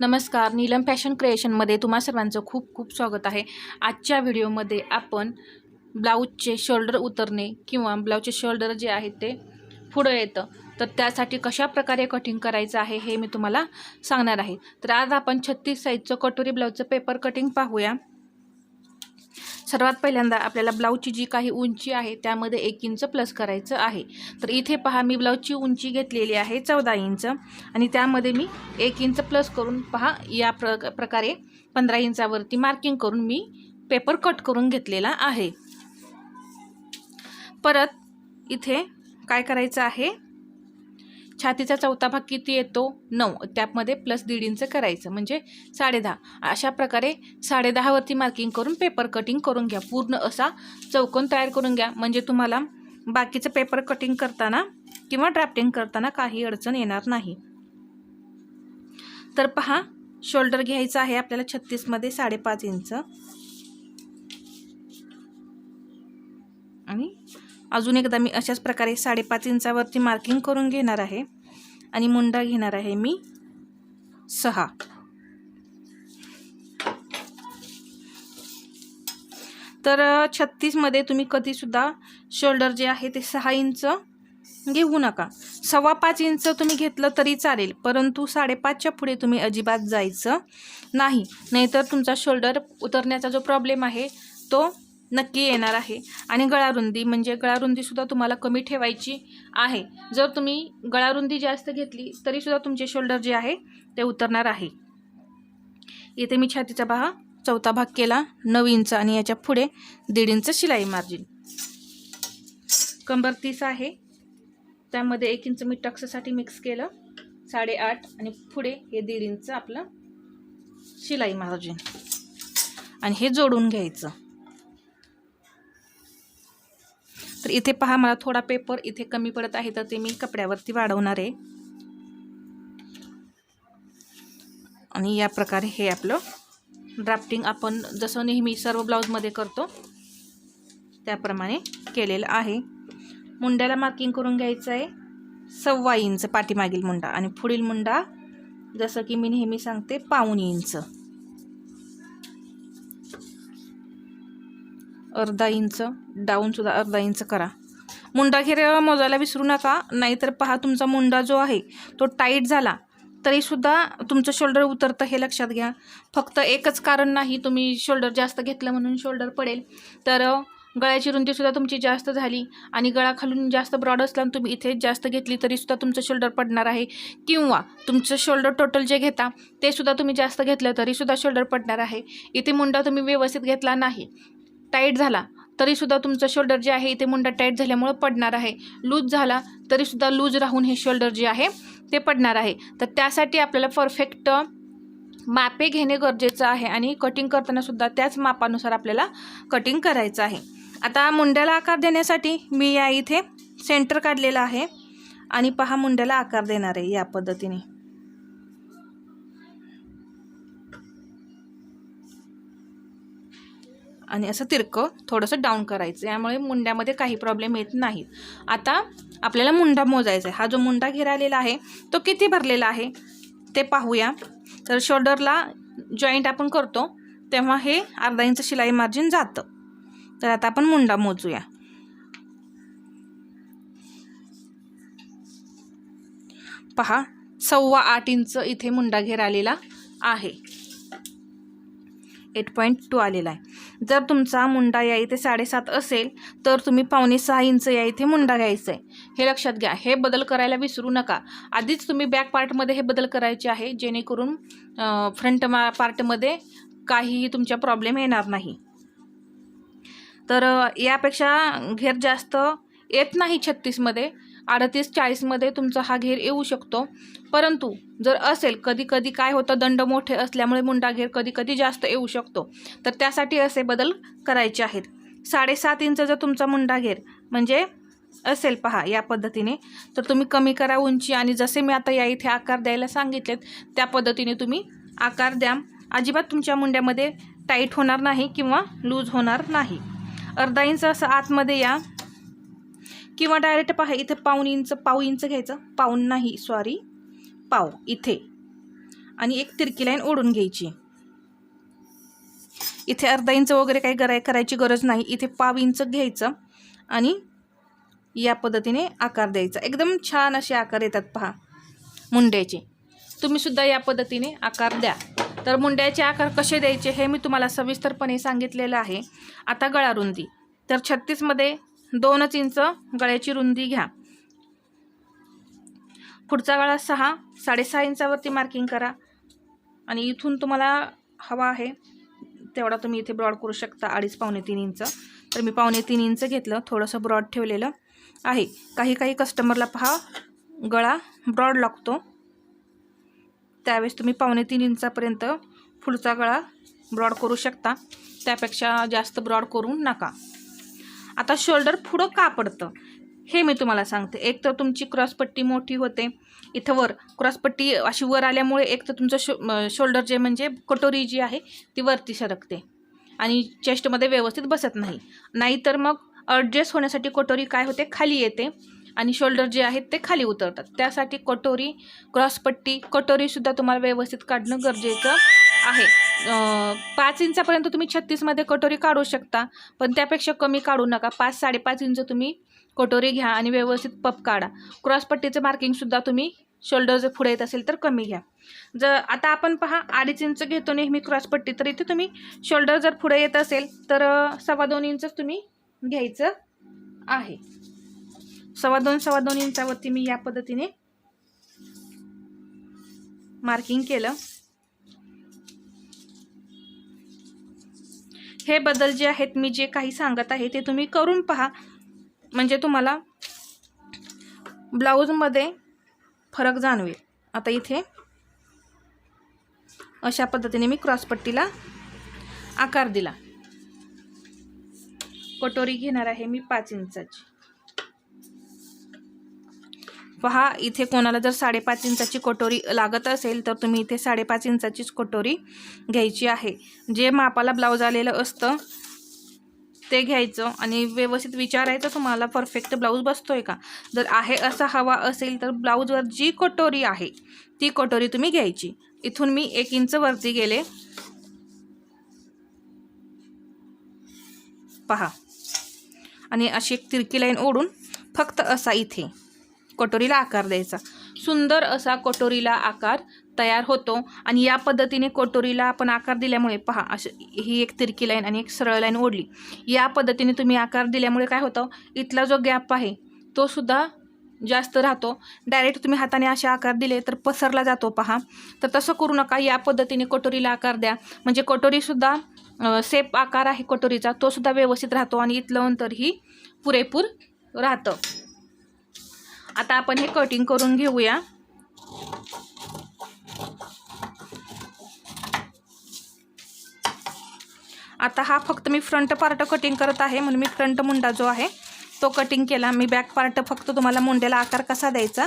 नमस्कार नीलम फॅशन क्रिएशनमध्ये तुम्हा सर्वांचं खूप खूप स्वागत आहे. आजच्या व्हिडिओमध्ये आपण ब्लाऊजचे शोल्डर उतरणे किंवा ब्लाऊजचे शोल्डर जे आहे ते पुढं येतं. तर त्यासाठी कशा प्रकारे कटिंग करायचं आहे हे मी तुम्हाला सांगणार आहे. तर आज आपण छत्तीस साईजचं कटोरी ब्लाऊजचं पेपर कटिंग पाहूया. सर्वात पहिल्यांदा आपल्याला ब्लाऊजची जी काही उंची आहे त्यामध्ये एक इंच प्लस करायचं आहे. तर इथे पहा मी ब्लाऊजची उंची घेतलेली आहे चौदा इंच आणि त्यामध्ये मी एक इंच प्लस करून पहा या प्र प्रकारे पंधरा इंचावरती मार्किंग करून मी पेपर कट करून घेतलेला आहे. परत इथे काय करायचं आहे? छातीचा चौथा भाग किती येतो? नऊ. त्यामध्ये प्लस दीड इंच करायचं. म्हणजे साडेदहा. अशा प्रकारे साडेदहावरती मार्किंग करून पेपर कटिंग करून घ्या. पूर्ण असा चौकोन तयार करून घ्या. म्हणजे तुम्हाला बाकीचं पेपर कटिंग करताना किंवा ड्राफ्टिंग करताना काही अडचण येणार नाही. तर पहा शोल्डर घ्यायचं आहे आपल्याला छत्तीसमध्ये साडेपाच इंच. आणि अजून एकदा मी अशाच प्रकारे साडेपाच इंचावरती मार्किंग करून घेणार आहे. आणि मुंडा घेणार आहे मी सहा. तर छत्तीसमध्ये तुम्ही कधीसुद्धा शोल्डर जे आहे ते सहा इंच घेऊ नका. सव्वा पाच इंच तुम्ही घेतलं तरी चालेल परंतु साडेपाचच्या पुढे तुम्ही अजिबात जायचं नाही. नाहीतर तुमचा शोल्डर उतरण्याचा जो प्रॉब्लेम आहे तो नक्की येणार आहे. आणि गळारुंदी म्हणजे गळारुंदीसुद्धा तुम्हाला कमी ठेवायची आहे. जर तुम्ही गळारुंदी जास्त घेतली तरीसुद्धा तुमचे शोल्डर जे आहे ते उतरणार आहे. इथे मी छातीचा भाग चौथा भाग केला नऊ इंच आणि याच्यापुढे दीड इंच शिलाई मार्जिन. कंबर तीस आहे. त्यामध्ये एक इंच मी टक्ससाठी मिक्स केलं साडेआठ आणि पुढे हे दीड इंच आपलं शिलाई मार्जिन. आणि हे जोडून घ्यायचं. तर इथे पहा मला थोडा पेपर इथे कमी पडत आहे तर ते मी कपड्यावरती वाढवणार आहे. आणि या प्रकारे हे आपलं ड्राफ्टिंग आपण जसं नेहमी सर्व ब्लाऊजमध्ये करतो त्याप्रमाणे केलेलं आहे. मुंड्याला मार्किंग करून घ्यायचं आहे. सव्वा इंच पाठीमागील मुंडा आणि पुढील मुंडा जसं की मी नेहमी सांगते पाऊन इंच. अर्धा इंच डाऊनसुद्धा अर्धा इंच करा. मुंडा घेऱ्याला मोजायला विसरू नका नाहीतर पहा तुमचा मुंडा जो आहे तो टाईट झाला. तरीसुद्धा तुमचं शोल्डर उतरतं हे लक्षात घ्या. फक्त एकच कारण नाही तुम्ही शोल्डर जास्त घेतलं म्हणून शोल्डर पडेल. तर गळ्याची रुंदीसुद्धा तुमची जास्त झाली आणि गळा खालून जास्त ब्रॉड असल्यानं तुम्ही इथे जास्त घेतली तरीसुद्धा तुमचं शोल्डर पडणार आहे. किंवा तुमचं शोल्डर टोटल जे घेता ते सुद्धा तुम्ही जास्त घेतलं तरीसुद्धा शोल्डर पडणार आहे. इथे मुंडा तुम्ही व्यवस्थित घेतला नाही. टाईट झाला तरीसुद्धा तुमचं शोल्डर जे आहे इथे मुंडा टाईट झाल्यामुळं पडणार आहे. लूज झाला तरीसुद्धा लूज राहून हे शोल्डर जे आहे ते पडणार आहे. तर त्यासाठी आपल्याला परफेक्ट मापे घेणे गरजेचं आहे आणि कटिंग करतानासुद्धा त्याच मापानुसार आपल्याला कटिंग करायचं आहे. आता मुंड्याला आकार देण्यासाठी मी या इथे सेंटर काढलेला आहे. आणि पहा मुंड्याला आकार देणार आहे या पद्धतीने. आणि असं तिरकं थोडंसं डाऊन करायचं. यामुळे मुंड्यामध्ये काही प्रॉब्लेम येत नाहीत. आता आपल्याला मुंडा मोजायचा आहे. हा जो मुंडा घेरालेला आहे तो किती भरलेला आहे? ते पाहूया. तर शोल्डरला जॉईंट आपण करतो तेव्हा हे अर्धा इंच शिलाई मार्जिन जातं. तर आता आपण मुंडा मोजूया. पहा सव्वा आठ इंच इथे मुंडा घेर आलेला आहे. एट पॉईंट टू आलेला आहे. जर तुमचा मुंडा या इथे साडेसात असेल तर तुम्ही पावणे सहा इंच या इथे मुंडा घ्यायचा आहे हे लक्षात घ्या हे बदल करायला विसरू नका. आधीच तुम्ही बॅक पार्टमध्ये हे बदल करायचे आहे जेणेकरून फ्रंट मा पार्टमध्ये काहीही तुमच्या प्रॉब्लेम येणार नाही. तर यापेक्षा घेर जास्त येत नाही छत्तीसमध्ये. अडतीस चाळीसमध्ये तुमचा हा घेर येऊ शकतो. परंतु जर असेल कधी कधी काय होतं दंड मोठे असल्यामुळे मुंडा घेर कधी कधी जास्त येऊ शकतो. तर त्यासाठी असे बदल करायचे आहेत. साडेसात इंच जर तुमचा मुंडा घेर म्हणजे असेल पहा या पद्धतीने तर तुम्ही कमी करा उंची आणि जसे मी आता या इथे आकार द्यायला सांगितलेत त्या पद्धतीने तुम्ही आकार द्या. अजिबात तुमच्या मुंड्यामध्ये टाईट होणार नाही किंवा लूज होणार नाही. अर्धा इंच असं आतमध्ये या. किंवा डायरेक्ट पहा इथे पाऊन इंच पाऊ इंच घ्यायचं. पाऊन नाही सॉरी पाव इथे. आणि एक तिरकी लाईन ओढून घ्यायची. इथे अर्धा इंच वगैरे काही कराय करायची गरज नाही. इथे पाव इंच घ्यायचं आणि या पद्धतीने आकार द्यायचा. एकदम छान असे आकार येतात पहा मुंड्याचे. तुम्हीसुद्धा या पद्धतीने आकार द्या. तर मुंड्याचे आकार कसे द्यायचे हे मी तुम्हाला सविस्तरपणे सांगितलेलं आहे. आता गळा रुंदी तर छत्तीसमध्ये दोनच इंच गळ्याची रुंदी घ्या. पुढचा गळा सहा साडेसहा इंचावरती मार्किंग करा. आणि इथून तुम्हाला हवा आहे तेवढा तुम्ही इथे ब्रॉड करू शकता अडीच पावणे तीन इंच. तर मी पावणे तीन इंच घेतलं थोडंसं ब्रॉड ठेवलेलं आहे. काही काही कस्टमरला पहा गळा ब्रॉड लागतो. त्यावेळेस तुम्ही पावणे तीन इंचापर्यंत पुढचा गळा ब्रॉड करू शकता. त्यापेक्षा जास्त ब्रॉड करू नका. आता शोल्डर पुढं का पडतं? हे मी तुम्हाला सांगते. एक तर तुमची क्रॉसपट्टी मोठी होते. इथं वर क्रॉसपट्टी अशी वर आल्यामुळे एक तर तुमचं शो शोल्डर जे म्हणजे कटोरी जी आहे ती वरती सरकते. आणि चेस्टमध्ये व्यवस्थित बसत नाही. नाहीतर मग ॲडजस्ट होण्यासाठी कटोरी काय होते? खाली येते. आणि शोल्डर जे आहेत ते खाली उतरतात. त्यासाठी कटोरी क्रॉसपट्टी कटोरीसुद्धा तुम्हाला व्यवस्थित काढणं गरजेचं आहे. पाच इंचापर्यंत तुम्ही छत्तीसमध्ये कटोरी काढू शकता पण त्यापेक्षा कमी काढू नका. पाच साडेपाच इंच तुम्ही कटोरी घ्या आणि व्यवस्थित पप काढा. क्रॉसपट्टीचं मार्किंगसुद्धा तुम्ही शोल्डर जर पुढे येत असेल तर कमी घ्या. जर आता आपण पहा अडीच इंच घेतो नेहमी क्रॉसपट्टी तर इथे तुम्ही शोल्डर जर पुढे येत असेल तर सव्वा दोन इंचच तुम्ही घ्यायचं आहे. सव्वा दोन सव्वा दोन इंचावरती मी या पद्धतीने मार्किंग केलं. हे बदल जे आहेत मी जे काही सांगत आहे ते तुम्ही करून पहा. म्हणजे तुम्हाला ब्लाऊजमध्ये फरक जाणवेल. आता इथे अशा पद्धतीने मी क्रॉसपट्टीला आकार दिला. कटोरी घेणार आहे मी पाच इंचाची. पहा इथे कोणाला जर साडेपाच इंचाची कटोरी लागत असेल तर तुम्ही इथे साडेपाच इंचाचीच कटोरी घ्यायची आहे. जे मापाला ब्लाऊज आलेलं असतं ते घ्यायचं. आणि व्यवस्थित विचारायचं तुम्हाला परफेक्ट ब्लाऊज बसतोय का? जर आहे असा हवा असेल तर ब्लाऊजवर जी कटोरी आहे ती कटोरी तुम्ही घ्यायची. इथून मी एक इंच वरती गेले. पहा. आणि अशी एक तिरकी लाईन ओढून फक्त असा इथे. कटोरीला आकार द्यायचा. सुंदर असा कटोरीला आकार तयार होतो आणि या पद्धतीने कटोरीला आपण आकार दिल्यामुळे पहा अशी ही एक तिरकी लाईन आणि एक सरळ लाईन ओढली. या पद्धतीने तुम्ही आकार दिल्यामुळे काय होतं? इथला जो गॅप आहे तो सुद्धा जास्त राहतो. डायरेक्ट तुम्ही हाताने असे आकार दिले तर पसरला जातो पहा. तर तसं करू नका. या पद्धतीने कटोरीला आकार द्या. म्हणजे कटोरीसुद्धा सेप आकार आहे कटोरीचा. तोसुद्धा व्यवस्थित राहतो आणि इथलं अंतरही पुरेपूर राहतं. आता आपण हे कटिंग करून घेऊया. आता हा फक्त मी फ्रंट पार्ट कटिंग करत आहे म्हणून मी फ्रंट मुंडा जो आहे तो कटिंग केला. मी बॅक पार्ट फक्त तुम्हाला मुंड्याला आकार कसा द्यायचा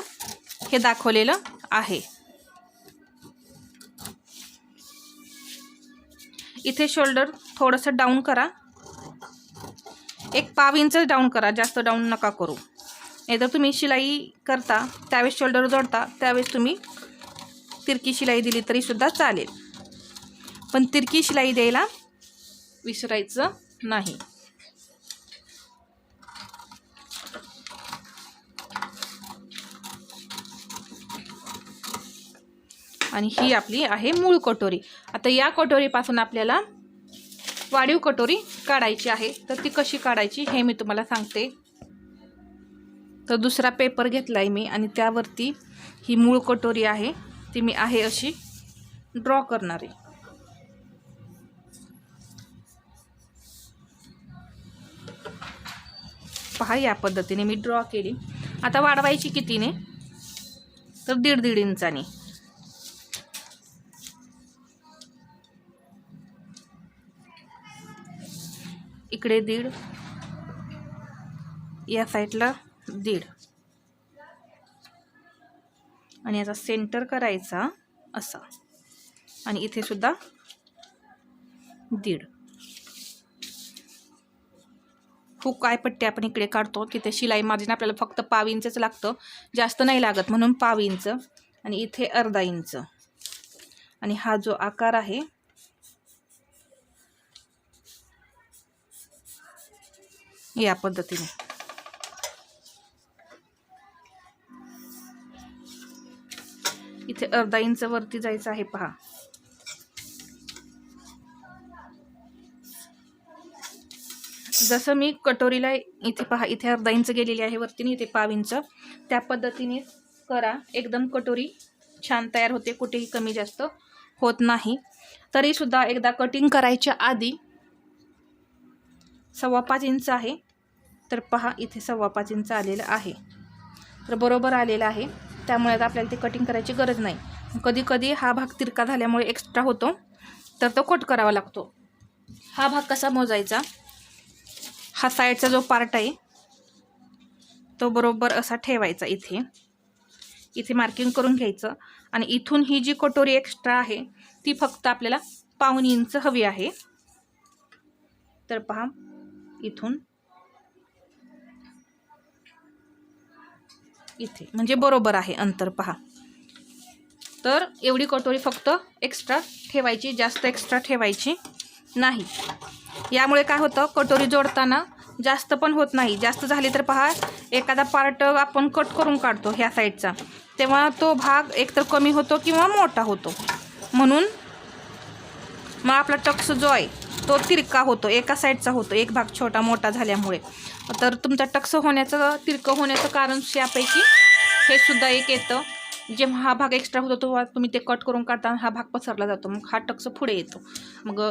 हे दाखवलेलं आहे. इथे शोल्डर थोडंसं डाऊन करा. एक पाव इंच डाऊन करा जास्त डाऊन नका करू. नाहीतर तुम्ही शिलाई करता त्यावेळेस शोल्डर जोडता त्यावेळेस तुम्ही तिरकी शिलाई दिली तरीसुद्धा चालेल. पण तिरकी शिलाई द्यायला विसरायचं नाही. आणि ही आपली आहे मूळ कटोरी. आता या कटोरीपासून आपल्याला वाढीव कटोरी काढायची आहे. तर ती कशी काढायची हे मी तुम्हाला सांगते. तर दुसरा पेपर घेतला आहे मी आणि त्यावरती ही मूळ कटोरी आहे ती मी आहे अशी ड्रॉ करणार आहे. पहा या पद्धतीने मी ड्रॉ केली. आता वाढवायची कितीने? तर दीड दीड इंचाने. इकडे दीड. या साईडला दीड. आणि याचा सेंटर करायचा असा. आणि इथे सुद्धा दीड. हुक काय पट्टी आपण इकडे काढतो तिथे शिलाई मार्जिन आपल्याला फक्त पाव इंचच लागतं जास्त नाही लागत म्हणून पाव इंच आणि इथे अर्धा इंच. आणि हा जो आकार आहे या पद्धतीने. इथे अर्धा इंच वरती जायचं आहे पहा. जसं मी कटोरीला इथे पहा इथे अर्धा इंच गेलेली आहे वरती इथे पाव इंच. त्या पद्धतीने करा. एकदम कटोरी छान तयार होते कुठेही कमी जास्त होत नाही. तरीसुद्धा एकदा कटिंग करायच्या आधी सव्वा पाच इंच आहे. तर पहा इथे सव्वा पाच इंच आलेलं आहे. तर बरोबर आलेलं आहे. त्यामुळे आता आपल्याला ते कटिंग करायची गरज नाही. कधी कधी हा भाग तिरका झाल्यामुळे एक्स्ट्रा होतो तर तो कट करावा लागतो. हा भाग कसा मोजायचा? हा साईडचा जो पार्ट आहे तो बरोबर असा ठेवायचा इथे. इथे मार्किंग करून घ्यायचं आणि इथून ही जी कटोरी एक्स्ट्रा आहे ती फक्त आपल्याला पाऊन इंच हवी आहे. तर पहा इथून इथे. म्हणजे बरोबर आहे अंतर पहा. तर एवढी कटोरी फक्त एक्स्ट्रा ठेवायची जास्त एक्स्ट्रा ठेवायची नाही. यामुळे काय होतं कटोरी जोडताना जास्त पण होत नाही. जास्त झाली तर पहा एखादा पार्ट आपण कट करून काढतो ह्या साईडचा तेव्हा तो भाग एकतर कमी होतो किंवा मोठा होतो. म्हणून मग आपला टक्स जो आहे तो तिरका होतो एका साईडचा होतो एक भाग छोटा मोठा झाल्यामुळे. तर तुमचा टक्स होण्याचं तिरकं होण्याचं कारण यापैकी हे सुद्धा एक येतं. जेव्हा हा भाग एक्स्ट्रा होतो तेव्हा तुम्ही ते कट करून काढताना हा भाग पसरला जातो. मग हा टक्स पुढे येतो. मग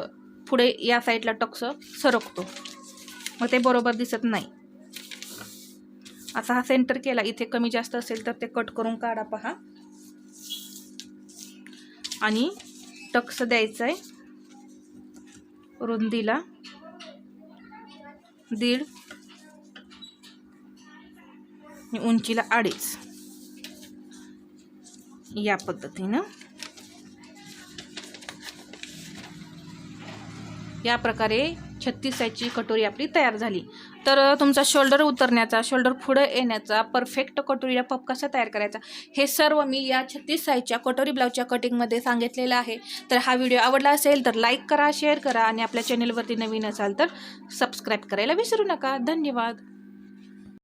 पुढे या साईडला टक्स सरकतो. मग ते बरोबर दिसत नाही. असा हा सेंटर केला इथे कमी जास्त असेल तर ते कट करून काढा पहा. आणि टक्स द्यायचं आहे रुंदीला दीड उंचीला अडीच. या पद्धतीनं या प्रकारे छत्तीसाची कटोरी आपली तयार झाली. तर तुमचा शोल्डर उतरण्याचा शोल्डर पुढं येण्याचा परफेक्ट कटोरीला पप कसा तयार करायचा हे सर्व मी या छत्तीस साईजच्या कटोरी ब्लाऊजच्या कटिंगमध्ये सांगितलेलं आहे. तर हा व्हिडिओ आवडला असेल तर लाईक करा शेअर करा आणि आपल्या चॅनेलवरती नवीन असाल तर सबस्क्राईब करायला विसरू नका. धन्यवाद.